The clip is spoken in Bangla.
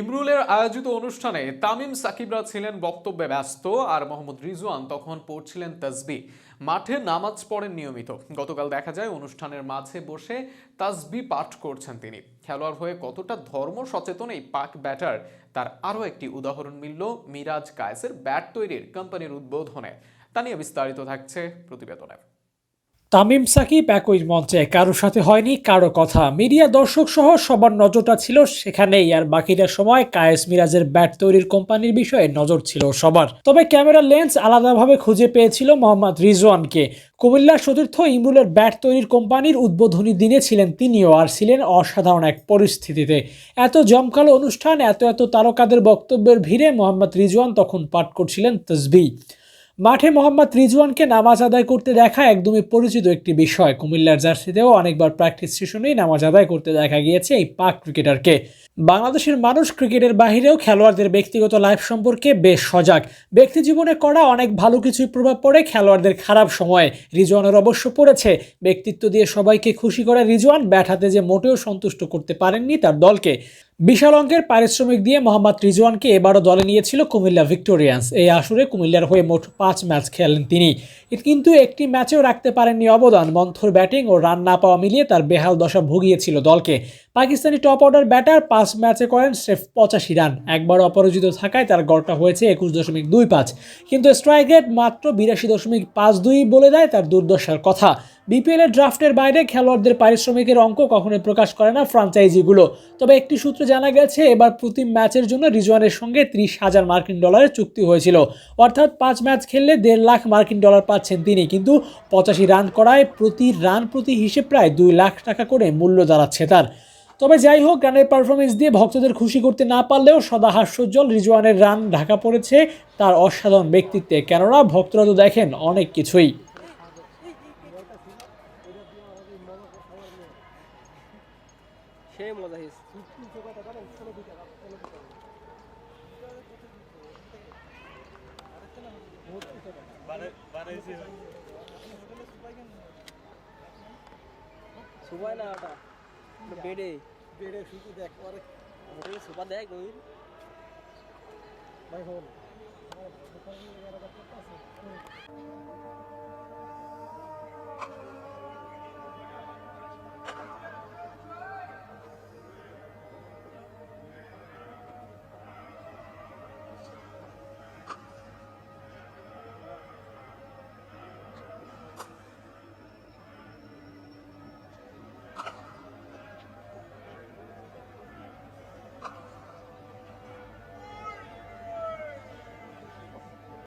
ইমরুলের আয়োজিত অনুষ্ঠানে তামিম সাকিবরা ছিলেন বক্তব্যে ব্যস্ত আর মোহাম্মদ রিজওয়ান তখন পড়ছিলেন তাসবি মাঠে নামাজ পড়েন নিয়মিত। গতকাল দেখা যায় অনুষ্ঠানের মাঝে বসে তাসবি পাঠ করছেন তিনি। খেলোয়াড় হয়ে কতটা ধর্ম সচেতন এই পাক ব্যাটার, তার আরও একটি উদাহরণ মিলল মিরাজ কায়েসের ব্যাট তৈরির কোম্পানির উদ্বোধনে। তা নিয়ে বিস্তারিত থাকছে প্রতিবেদনে। তামিম সাকিব একই মঞ্চে, কারোর সাথে হয়নি, কারও কথা। মিডিয়া দর্শক সহ সবার নজরটা ছিল সেখানেই, আর বাকিটা সময় কায়েস মিরাজের ব্যাট তৈরির কোম্পানির বিষয়ে নজর ছিল সবার। তবে ক্যামেরা লেন্স আলাদাভাবে খুঁজে পেয়েছিল মোহাম্মদ রিজওয়ানকে। কুমিল্লার সতীর্থ ইমরুলের ব্যাট তৈরির কোম্পানির উদ্বোধনী দিনে ছিলেন তিনিও, আর ছিলেন অসাধারণ এক পরিস্থিতিতে। এত জমকালো অনুষ্ঠান, এত এত তারকাদের বক্তব্যের ভিড়ে মোহাম্মদ রিজওয়ান তখন পাঠ করছিলেন তসবি। মাঠে মোহাম্মদ রিজওয়ানকে নামাজ আদায় করতে দেখা একদমই পরিচিত একটি বিষয়। কুমিল্লার জার্সিতেও অনেকবার প্র্যাকটিস সেশনেই নামাজ আদায় করতে দেখা গিয়েছে এই পাক ক্রিকেটারকে বাংলাদেশের মানুষ ক্রিকেটের বাহিরেও খেলোয়াড়দের ব্যক্তিগত লাইফ সম্পর্কে বেশ সজাগ। ব্যক্তি জীবনে করা অনেক ভালো কিছুই প্রভাব পড়ে খেলোয়াড়দের খারাপ সময়ে। রিজওয়ানের অবশ্য পড়েছে। ব্যক্তিত্ব দিয়ে সবাইকে খুশি করে রিজওয়ান ব্যাট হাতে যে মোটেও সন্তুষ্ট করতে পারেননি তার দলকে। বিশাল অঙ্কের পারিশ্রমিক দিয়ে মোহাম্মদ রিজওয়ানকে এবারও দলে নিয়েছিল কুমিল্লা ভিক্টোরিয়ান্স। এই আসরে কুমিল্লার হয়ে মোট পাঁচ ম্যাচ খেলেন তিনি। কিন্তু একটি ম্যাচেও রাখতে পারেননি অবদান। মন্থর ব্যাটিং ও রান না পাওয়া মিলিয়ে তার বেহাল দশা ভুগিয়েছিল দলকে। পাকিস্তানি টপ অর্ডার ব্যাটার পাঁচ ম্যাচে করেন স্রেফ পঁচাশি রান। একবার অপরাজিত থাকায় তার গড়টা হয়েছে একুশ দশমিক দুই পাঁচ। কিন্তু স্ট্রাইক রেট মাত্র বিরাশি দশমিক পাঁচ দুই বলে দেয় তার দুর্দশার কথা। বিপিএলের ড্রাফটের বাইরে খেলোয়াড়দের পারিশ্রমিকের অঙ্ক কখনোই প্রকাশ করে না ফ্রাঞ্চাইজিগুলো তবে একটি সূত্রে জানা গেছে, এবার প্রতি ম্যাচের জন্য রিজওয়ানের সঙ্গে ত্রিশ হাজার মার্কিন ডলারের চুক্তি হয়েছিল। অর্থাৎ পাঁচ ম্যাচ খেললে দেড় লাখ মার্কিন ডলার পাচ্ছেন তিনি, কিন্তু পঁচাশি রান করায় প্রতি রান প্রতি হিসেব প্রায় দুই লাখ টাকা করে মূল্য দাঁড়াচ্ছে তার। তবে যাই হোক রানের পারফরমেন্স দিয়ে ভক্তদের খুশি করতে না পারলেও সদা হাস্যোজ্জ্বল রিজওয়ানের রান ঢাকা পড়েছে তার অসাধারণ ব্যক্তিত্বে। কেননা, ভক্তরা তো দেখেন অনেক কিছুই। সেই মজা হয়েছে। সুপাই না ওটা। বেডে। বেডে শুধু দেখ হোটেলে সুপার দেয় গভীর ভাই হল।